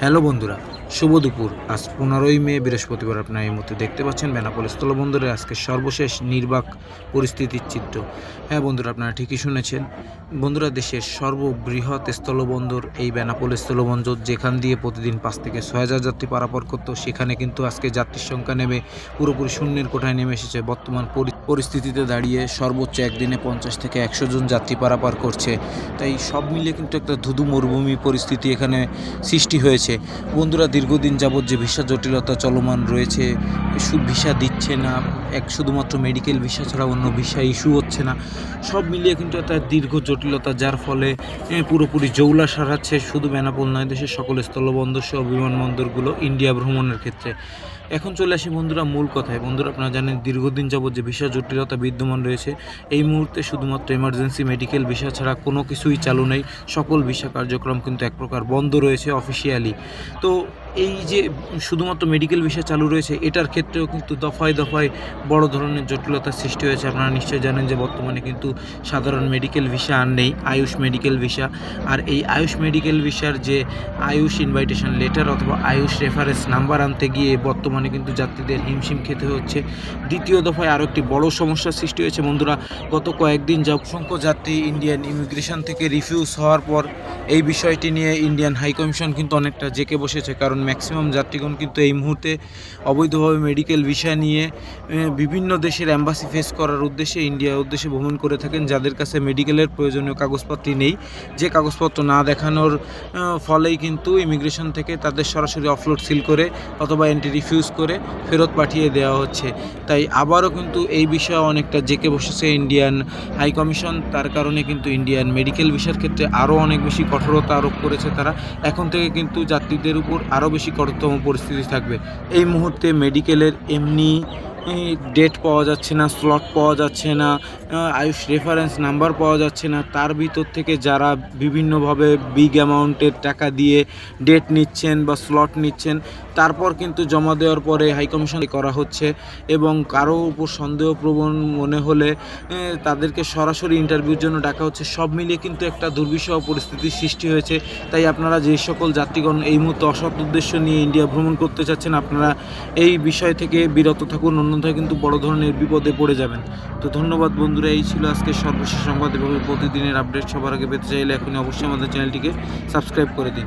Hello বন্ধুরা শুভ দুপুর। আজ পনেরোই মে, বৃহস্পতিবার আপনারা এই মুহূর্তে দেখতে পাচ্ছেন বেনাপোল স্থলবন্দরের আজকে সর্বশেষ নির্বাক পরিস্থিতির চিত্র। হ্যাঁ বন্ধুরা, আপনারা ঠিকই শুনেছেন। বন্ধুরা, দেশের সর্ববৃহৎ স্থলবন্দর, এই বেনাপোল স্থলবন্দর যেখান দিয়ে প্রতিদিন পাঁচ থেকে ছয় হাজার যাত্রী পারাপার করতো, সেখানে কিন্তু আজকে যাত্রীর সংখ্যা নেমে পুরোপুরি শূন্যের কোঠায় নেমে এসেছে। বর্তমান পরি- পরিস্থিতিতে দাঁড়িয়ে সর্বোচ্চ একদিনে পঞ্চাশ থেকে একশো জন যাত্রী পারাপার করছে। তাই সব মিলিয়ে কিন্তু একটা ধুধু মরুভূমি পরিস্থিতি এখানে সৃষ্টি হয়েছে। বন্ধুরা দীর্ঘদিন যাবৎ যে ভিসা জটিলতা চলমান রয়েছে, সু ভিসা দিচ্ছে না, এক শুধুমাত্র মেডিকেল ভিসা ছাড়া অন্য ভিসা ইস্যু হচ্ছে না, সব মিলিয়ে কিন্তু একটা দীর্ঘ জটিলতা যার ফলে পুরোপুরি জৌলা সারাচ্ছে, শুধু বেনাপোল নয়, দেশের সকল স্থলবন্দর সহ বিমানবন্দরগুলো ইন্ডিয়া ভ্রমণের ক্ষেত্রে। এখন চলে আসি বন্ধুরা মূল কথায়। বন্ধুরা আপনারা জানেন দীর্ঘদিন যাবৎ যে ভিসা জটিলতা বিদ্যমান রয়েছে, এই মুহূর্তে শুধুমাত্র এমার্জেন্সি মেডিকেল ভিসা ছাড়া কোনো কিছুই চালু নেই। সকল ভিসা কার্যক্রম কিন্তু এক প্রকার বন্ধ রয়েছে অফিসিয়ালি তো এই যে শুধুমাত্র মেডিকেল ভিসা চালু রয়েছে, এটার ক্ষেত্রেও কিন্তু দফায় দফায় বড় ধরনের জটিলতার সৃষ্টি হয়েছে। আপনারা নিশ্চয়ই জানেন যে বর্তমানে কিন্তু সাধারণ মেডিকেল ভিসা আর নেই, আয়ুষ মেডিকেল ভিসা আর এই আয়ুষ মেডিকেল ভিসার যে আয়ুষ ইনভাইটেশন লেটার অথবা আয়ুষ রেফারেন্স নাম্বার আনতে গিয়ে বর্তমানে কিন্তু যাত্রীদের হিমশিম খেতে হচ্ছে। দ্বিতীয় দফায় আরও একটি বড় সমস্যার সৃষ্টি হয়েছে। বন্ধুরা, গত কয়েকদিন যা অসংখ্য যাত্রী ইন্ডিয়ান ইমিগ্রেশন থেকে রিফিউজ হওয়ার পর এই বিষয়টি নিয়ে ইন্ডিয়ান হাই কমিশন কিন্তু অনেকটা জেকে বসেছে। কারণ ম্যাক্সিমাম যাত্রীগণ কিন্তু এই মুহূর্তে অবৈধভাবে মেডিকেল ভিসা নিয়ে বিভিন্ন দেশের অ্যাম্বাসি ফেস করার উদ্দেশ্যে ইন্ডিয়ার উদ্দেশ্যে ভ্রমণ করে থাকেন। যাদের কাছে মেডিকেলের প্রয়োজনীয় কাগজপত্র নেই। যে কাগজপত্র না দেখানোর ফলেই কিন্তু ইমিগ্রেশন থেকে তাদের সরাসরি অফলোড সিল করে অথবা এন্ট্রি রিফিউজ করে ফেরত পাঠিয়ে দেওয়া হচ্ছে। তাই আবারও কিন্তু এই বিষয়ে অনেকটা জেকে বসেছে ইন্ডিয়ান হাই কমিশন তার কারণে কিন্তু ইন্ডিয়ান মেডিকেল ভিসার ক্ষেত্রে আরও অনেক বেশি কঠোরতা আরোপ করেছে তারা। এখন থেকে কিন্তু যাত্রীদের উপর আরও বেশি কঠোরতম পরিস্থিতি থাকবে। এই মুহূর্তে মেডিকেলের এমনি ডেট পাওয়া যাচ্ছে না স্লট পাওয়া যাচ্ছে না আয়ুষ রেফারেন্স নাম্বার পাওয়া যাচ্ছে না, তার ভিতর থেকে যারা বিভিন্নভাবে বিগ অ্যামাউন্টের টাকা দিয়ে ডেট নিচ্ছেন বা স্লট নিচ্ছেন, তারপর কিন্তু জমা দেওয়ার পরে হাইকমিশন করা হচ্ছে এবং কারও উপর সন্দেহপ্রবণ মনে হলে তাদেরকে সরাসরি ইন্টারভিউর জন্য ডাকা হচ্ছে। সব মিলিয়ে কিন্তু একটা দুর্বিষহ পরিস্থিতির সৃষ্টি হয়েছে। তাই আপনারা যে সকল যাত্রীগণ এই মুহূর্তে অসৎ উদ্দেশ্য নিয়ে ইন্ডিয়া ভ্রমণ করতে চাচ্ছেন, আপনারা এই বিষয় থেকে বিরত থাকুন। অন্যথায় কিন্তু বড় ধরনের বিপদে পড়ে যাবেন। তো ধন্যবাদ বন্ধুরা, এই ছিল আজকে সর্বশেষ সংবাদ এভাবে প্রতিদিনের আপডেট সবার আগে পেতে চাইলে এখনই অবশ্যই আমাদের চ্যানেলটিকে সাবস্ক্রাইব করে দিন।